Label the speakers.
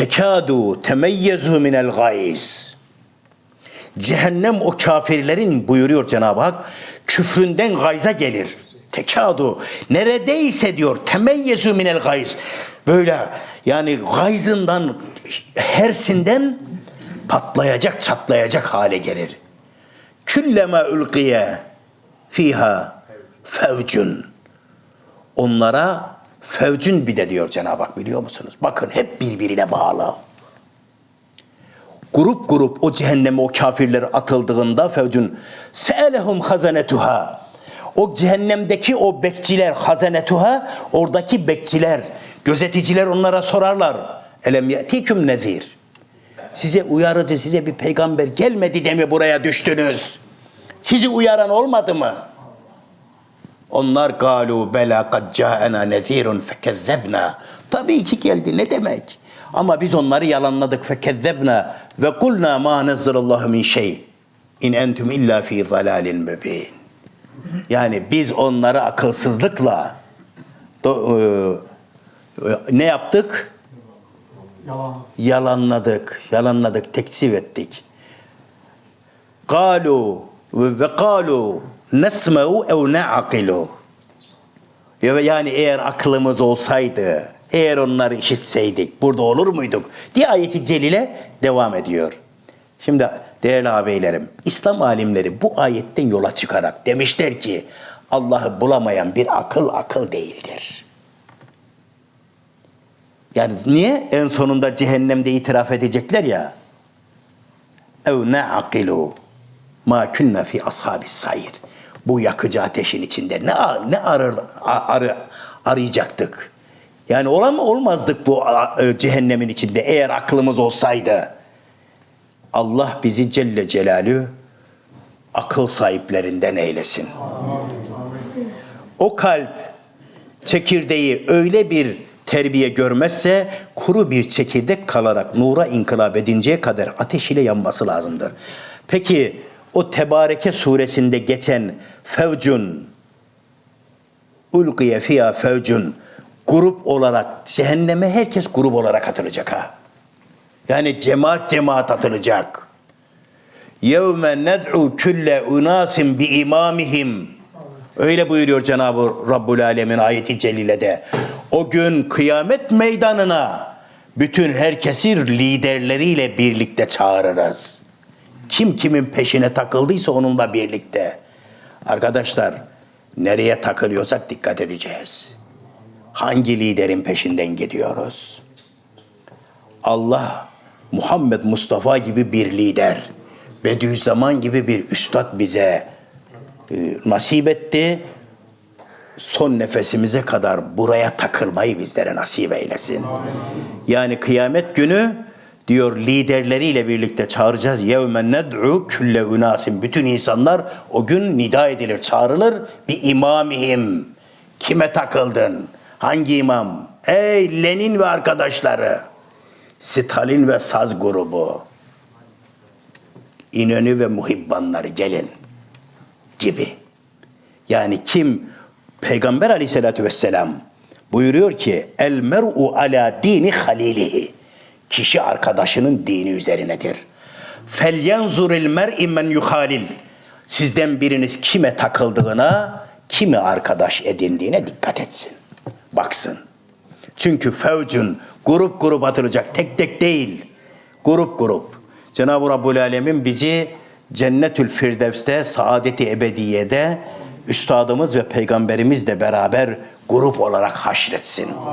Speaker 1: tekadu temeyyezu minel gayz. Cehennem o kafirlerin buyuruyor Cenab-ı Hak küfründen gayza gelir. Tekadu neredeyse diyor temeyyezu minel gayz. Böyle yani gayzından hersinden patlayacak çatlayacak hale gelir. Küllema ülkiye fiha fevcun. Onlara fevcun bir de diyor Cenab-ı Hak biliyor musunuz? Bakın hep birbirine bağlı. Grup grup o cehenneme o kafirler atıldığında fevcun se'elehum hazanetuha. O cehennemdeki o bekçiler hazanetuha oradaki bekçiler gözeticiler onlara sorarlar. Elem ye'tiküm nezir. Size uyarıcı size bir peygamber gelmedi de mi buraya düştünüz? Sizi uyaran olmadı mı? Onlar galu bela kad ca'ena nezirun fekezzebna. Tabii ki geldi ne demek? Ama biz onları yalanladık fekezzebna ve kulna ma nezzalallahu min şey. İn entum illa fi zalalin mübin. Yani biz onları akılsızlıkla do- e, ne yaptık?
Speaker 2: Yalan.
Speaker 1: Yalanladık, yalanladık, tekzip ettik. Kalu ve kalu nesme'u ev ne'akilu. Ya- Yani eğer aklımız olsaydı, eğer onları işitseydik burada olur muyduk? diye ayeti celile devam ediyor. Şimdi değerli ağabeylerim, İslam alimleri bu ayetten yola çıkarak demişler ki Allah'ı bulamayan bir akıl akıl değildir. Yani niye? En sonunda cehennemde itiraf edecekler ya. Ev ne akilu ma kunna fi ashabis sayir. Bu yakıcı ateşin içinde ne ne arar, arı, arayacaktık? Yani olam olmazdık bu e, cehennemin içinde eğer aklımız olsaydı. Allah bizi Celle Celalü akıl sahiplerinden eylesin. O kalp çekirdeği öyle bir terbiye görmezse kuru bir çekirdek kalarak nura inkılap edinceye kadar ateş ile yanması lazımdır. Peki o Tebareke suresinde geçen fevcun ulkiye fiyâ fevcun grup olarak cehenneme herkes grup olarak atılacak ha. Yani cemaat cemaat atılacak. Yevme ned'u külle unasin bi imamihim. Öyle buyuruyor Cenab-ı Rabbul Alemin ayeti celilede. O gün kıyamet meydanına bütün herkesi liderleriyle birlikte çağırırız. Kim kimin peşine takıldıysa onunla birlikte. Arkadaşlar nereye takılıyorsak dikkat edeceğiz. Hangi liderin peşinden gidiyoruz? Allah Muhammed Mustafa gibi bir lider, Bediüzzaman gibi bir üstad bize e, nasip etti. Son nefesimize kadar buraya takılmayı bizlere nasip eylesin. Yani kıyamet günü diyor liderleriyle birlikte çağıracağız. Yevme ned'u külle unasin. Bütün insanlar o gün nida edilir, çağrılır. Bir imamihim. Kime takıldın? Hangi imam? Ey Lenin ve arkadaşları. Stalin ve Saz grubu. İnönü ve muhibbanları gelin gibi. Yani kim Peygamber aleyhissalatü vesselam buyuruyor ki el mer'u ala dini halilihi. Kişi arkadaşının dini üzerinedir. Yenzuril mer'i men yuhalil. Sizden biriniz kime takıldığına, kimi arkadaş edindiğine dikkat etsin. Baksın. Çünkü fevcun grup grup atılacak tek tek değil. Grup grup. Cenab-ı Rabbul Alemin bizi Cennetül Firdevs'te, saadeti ebediyede üstadımız ve peygamberimizle beraber grup olarak haşretsin.